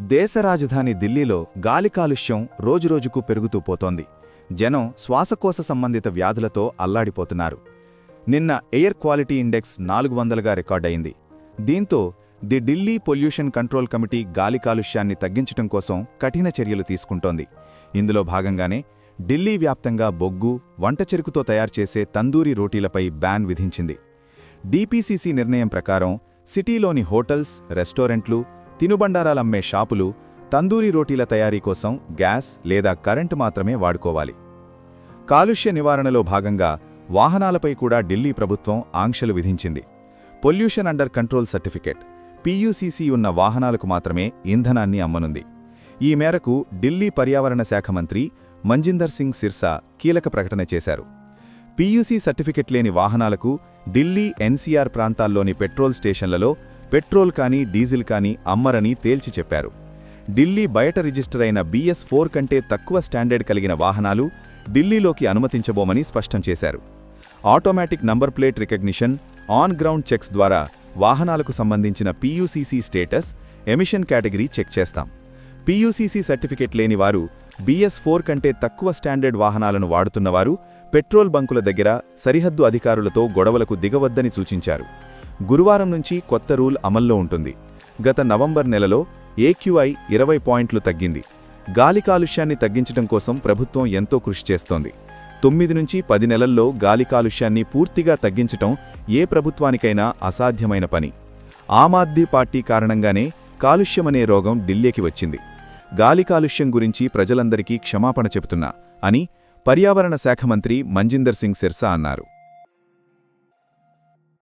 దేశ రాజధాని ఢిల్లీలో గాలి కాలుష్యం రోజురోజుకు పెరుగుతూ పోతోంది. జనం శ్వాసకోశ సంబంధిత వ్యాధులతో అల్లాడిపోతున్నారు. నిన్న ఎయిర్ క్వాలిటీ ఇండెక్స్ నాలుగు వందలుగా రికార్డయింది. దీంతో the Delhi pollution control committee గాలి కాలుష్యాన్ని తగ్గించటం కోసం కఠిన చర్యలు తీసుకుంటోంది. ఇందులో భాగంగానే ఢిల్లీ వ్యాప్తంగా బొగ్గు వంట చెరుకుతో తయారు చేసే తందూరి రోటీలపై బ్యాన్ విధించింది. డీపీసీసీ నిర్ణయం ప్రకారం సిటీలోని హోటల్స్ రెస్టారెంట్లు తినుబండారాలమ్మే షాపులు తందూరి రోటీల తయారీ కోసం గ్యాస్ లేదా కరెంటు మాత్రమే వాడుకోవాలి. కాలుష్య నివారణలో భాగంగా వాహనాలపై కూడా ఢిల్లీ ప్రభుత్వం ఆంక్షలు విధించింది. Pollution under control certificate PUCC ఉన్న వాహనాలకు మాత్రమే ఇంధనాన్ని అమ్మనుంది. ఈ మేరకు ఢిల్లీ పర్యావరణ శాఖ మంత్రి మంజిందర్ సింగ్ సిర్సా కీలక ప్రకటన చేశారు. పీయూసీ సర్టిఫికెట్ లేని వాహనాలకు ఢిల్లీ ఎన్సీఆర్ ప్రాంతాల్లోని పెట్రోల్ స్టేషన్లలో పెట్రోల్ కానీ డీజిల్ కానీ అమ్మరని తేల్చి చెప్పారు. ఢిల్లీ బయట రిజిస్టర్ అయిన బీఎస్ ఫోర్ కంటే తక్కువ స్టాండర్డ్ కలిగిన వాహనాలు ఢిల్లీలోకి అనుమతించబోమని స్పష్టం చేశారు. Automatic number plate recognition on ground checks ద్వారా వాహనాలకు సంబంధించిన PUCC status emission category check చేస్తాం. పీయూసీసీ సర్టిఫికెట్ లేని వారు బీఎస్ ఫోర్ కంటే తక్కువ స్టాండర్డ్ వాహనాలను వాడుతున్నవారు పెట్రోల్ బంకుల దగ్గర సరిహద్దు అధికారులతో గొడవలకు దిగవద్దని సూచించారు. గురువారం నుంచి కొత్త రూల్ అమల్లో ఉంటుంది. గత నవంబర్ నెలలో ఏక్యూఐ ఇరవై పాయింట్లు తగ్గింది. గాలి కాలుష్యాన్ని తగ్గించడం కోసం ప్రభుత్వం ఎంతో కృషి చేస్తోంది. తొమ్మిది నుంచి పది నెలల్లో గాలి కాలుష్యాన్ని పూర్తిగా తగ్గించటం ఏ ప్రభుత్వానికైనా అసాధ్యమైన పని. ఆమ్ ఆద్మీ పార్టీ కారణంగానే కాలుష్యమనే రోగం ఢిల్లీకి వచ్చింది. గాలి కాలుష్యం గురించి ప్రజలందరికీ క్షమాపణ చెబుతున్నా అని పర్యావరణ శాఖ మంత్రి మంజిందర్ సింగ్ సిర్సా అన్నారు.